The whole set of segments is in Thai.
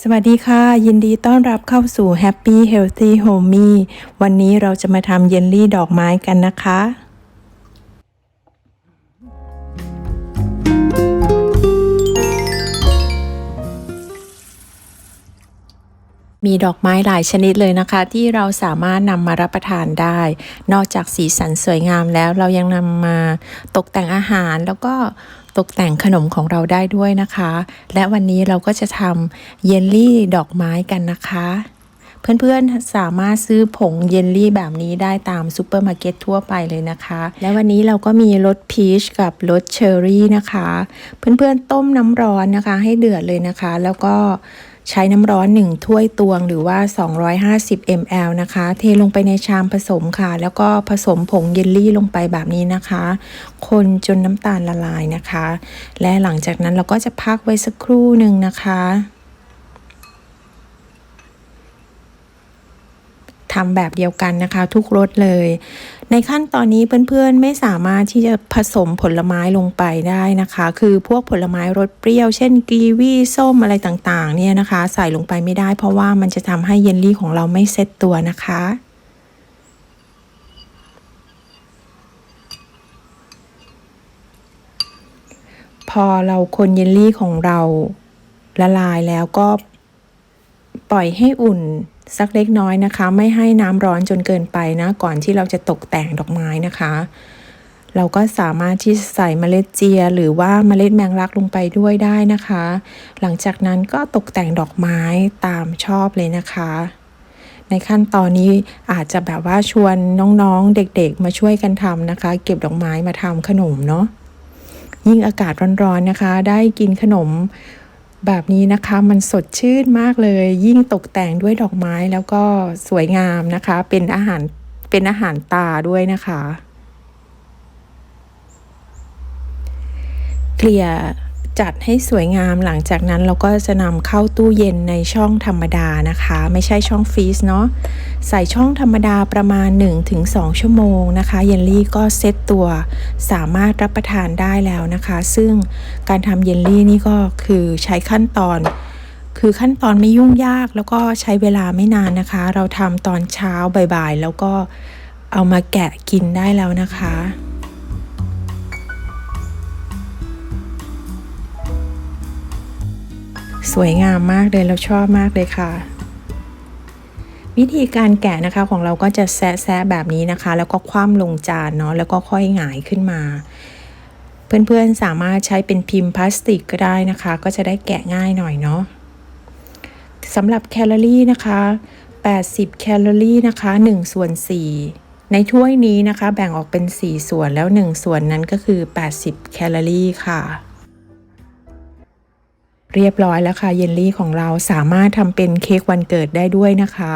สวัสดีค่ะ ยินดีต้อนรับเข้าสู่ Happy Healthy Homey วันนี้เราจะมาทำเยลลี่ดอกไม้กันนะคะ มีดอกไม้หลายชนิดเลยนะคะ ที่เราสามารถนำมารับประทานได้ นอกจากสีสันสวยงามแล้วเรายังนำมาตกแต่งอาหารแล้วก็ ตกแต่งขนมของเราได้ด้วยนะคะ และวันนี้เราก็จะทำเยลลี่ดอกไม้กันนะคะ เพื่อนๆสามารถซื้อผงเยลลี่แบบนี้ได้ตามซูเปอร์มาร์เก็ตทั่วไปเลยนะคะ และวันนี้เราก็มีรสพีชกับรสเชอร์รี่นะคะ เพื่อนๆต้มน้ำร้อนนะคะ ให้เดือดเลยนะคะ แล้วก็ ใช้น้ำร้อน 1 ถ้วยตวงหรือว่า 250 ml นะคะ เทลงไปในชามผสมค่ะ แล้วก็ผสมผงเยลลี่ลงไปแบบนี้นะคะ คนจนน้ำตาลละลายนะคะ และหลังจากนั้นเราก็จะพักไว้สักครู่หนึ่งนะคะ ทำแบบเดียวกันนะคะ ทุกรสเลย ในขั้นตอนนี้เพื่อนๆไม่สามารถที่จะผสมผลไม้ลงไปได้นะคะ คือพวกผลไม้รสเปรี้ยว เช่นกีวีส้มอะไรต่างๆ เนี่ยนะคะ ใส่ลงไปไม่ได้ เพราะว่ามันจะทำให้เยลลี่ของเราไม่เซ็ตตัวนะคะพอเราคนเยลลี่ของเราละลายแล้วก็ ปล่อยให้อุ่นสักเล็กน้อยนะคะ ไม่ให้น้ำร้อนจนเกินไปนะ ก่อนที่เราจะตกแต่งดอกไม้นะคะ เราก็สามารถที่จะใส่เมล็ดเจีย หรือว่าเมล็ดแมงลักลงไปด้วยได้นะคะ หลังจากนั้นก็ตกแต่งดอกไม้ตามชอบเลยนะคะ ในขั้นตอนนี้อาจจะแบบว่าชวนน้องๆเด็กๆ มาช่วยกันทำนะคะ เก็บดอกไม้มาทำขนมเนาะยิ่งอากาศร้อนๆนะคะ ได้กินขนม แบบนี้นะคะมันสดชื่นมากเลย ยิ่งตกแต่งด้วยดอกไม้แล้วก็สวยงามนะคะ เป็นอาหารเป็นอาหารตาด้วยนะคะ เกลี่ย จัดให้สวยงามหลังจากนั้นเราก็จะนำเข้าตู้เย็นในช่องธรรมดานะคะ ไม่ใช่ช่องฟรีซเนาะใส่ช่องธรรมดาประมาณ 1-2 ชั่วโมงนะคะ เยลลี่ก็เซตตัวสามารถรับประทานได้แล้วนะคะ ซึ่งการทำเยลลี่นี่ก็คือใช้ขั้นตอน คือขั้นตอนไม่ยุ่งยากแล้วก็ใช้เวลาไม่นานนะคะ เราทำตอนเช้าบ่ายๆ แล้วก็เอามาแกะกินได้แล้วนะคะ สวยงามมากเลยเราชอบมากเลยค่ะ วิธีการแกะนะคะของเราก็จะแซะๆแบบนี้นะคะ แล้วก็คว่ำลงจานเนาะแล้วก็ค่อยหงายขึ้นมา เพื่อนๆสามารถใช้เป็นพิมพ์พลาสติกก็ได้นะคะ ก็จะได้แกะง่ายหน่อยเนาะสำหรับแคลอรี่นะคะ 80 แคลอรี่นะคะ 1 ส่วน 4 ในถ้วยนี้นะคะ แบ่งออกเป็น 4 ส่วนแล้ว 1 ส่วนนั้นก็คือ 80 แคลอรี่ค่ะ เรียบร้อยแล้วค่ะเยลลี่ของเราสามารถทำเป็นเค้กวันเกิดได้ด้วยนะคะ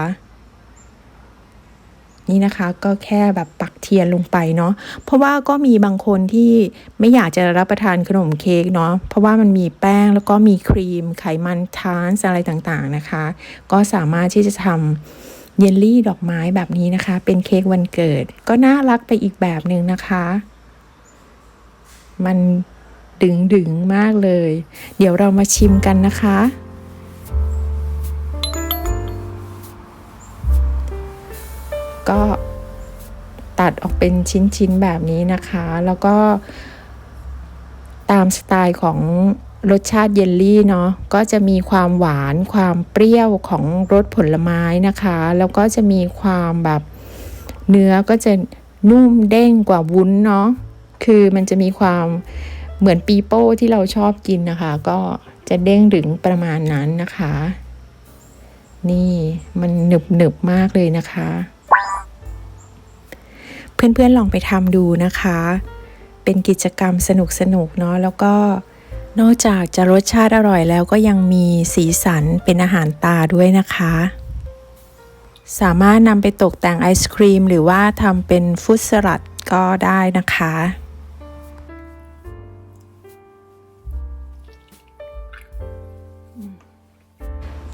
นี่นะคะก็แค่แบบปักเทียนลงไปเนาะเพราะว่าก็มีบางคนที่ไม่อยากจะรับประทานขนมเค้กเนาะเพราะว่ามันมีแป้งแล้วก็มีครีม ไขมันทานส์อะไรต่างๆนะคะ ก็สามารถที่จะทำเยลลี่ดอกไม้แบบนี้นะคะ เป็นเค้กวันเกิด ก็น่ารักไปอีกแบบหนึ่งนะคะ มัน ดึงดึงมากเลย เดี๋ยวเรามาชิมกันนะคะ ก็ตัดออกเป็นชิ้นๆแบบนี้นะคะ แล้วก็ตามสไตล์ของรสชาติเยลลี่เนาะก็จะมีความหวานความเปรี้ยวของรสผลไม้นะคะ แล้วก็จะมีความแบบเนื้อก็จะนุ่มเด้งกว่าวุ้นเนาะคือมันจะมีความ เหมือนปีโป้ที่เราชอบกินนะคะ ก็จะเด้งดึงประมาณนั้นนะคะ นี่มันหนึบหนึบมากเลยนะคะ เพื่อนๆลองไปทำดูนะคะ เป็นกิจกรรมสนุกๆเนาะแล้วก็นอกจากจะรสชาติอร่อยแล้วก็ยังมีสีสันเป็นอาหารตาด้วยนะคะ สามารถนำไปตกแต่งไอศครีม หรือว่าทำเป็นฟุตสลัดก็ได้นะคะ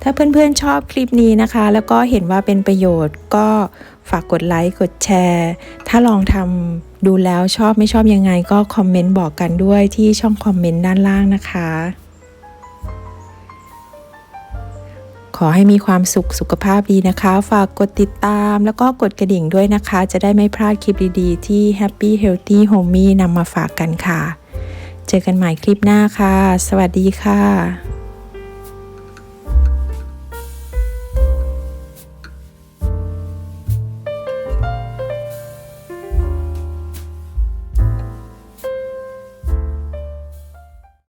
ถ้าเพื่อนๆชอบคลิปนี้นะคะ แล้วก็เห็นว่าเป็นประโยชน์ก็ฝากกดไลค์กดแชร์ ถ้าลองทำดูแล้วชอบไม่ชอบยังไงก็คอมเมนต์บอกกันด้วยที่ช่องคอมเมนต์ด้านล่างนะคะ ขอให้มีความสุขสุขภาพดีนะคะ ฝากกดติดตามแล้วก็กดกระดิ่งด้วยนะคะ จะได้ไม่พลาดคลิปดีๆ ที่ Happy Healthy Homey นำมาฝากกันค่ะ เจอกันใหม่คลิปหน้าค่ะ สวัสดีค่ะ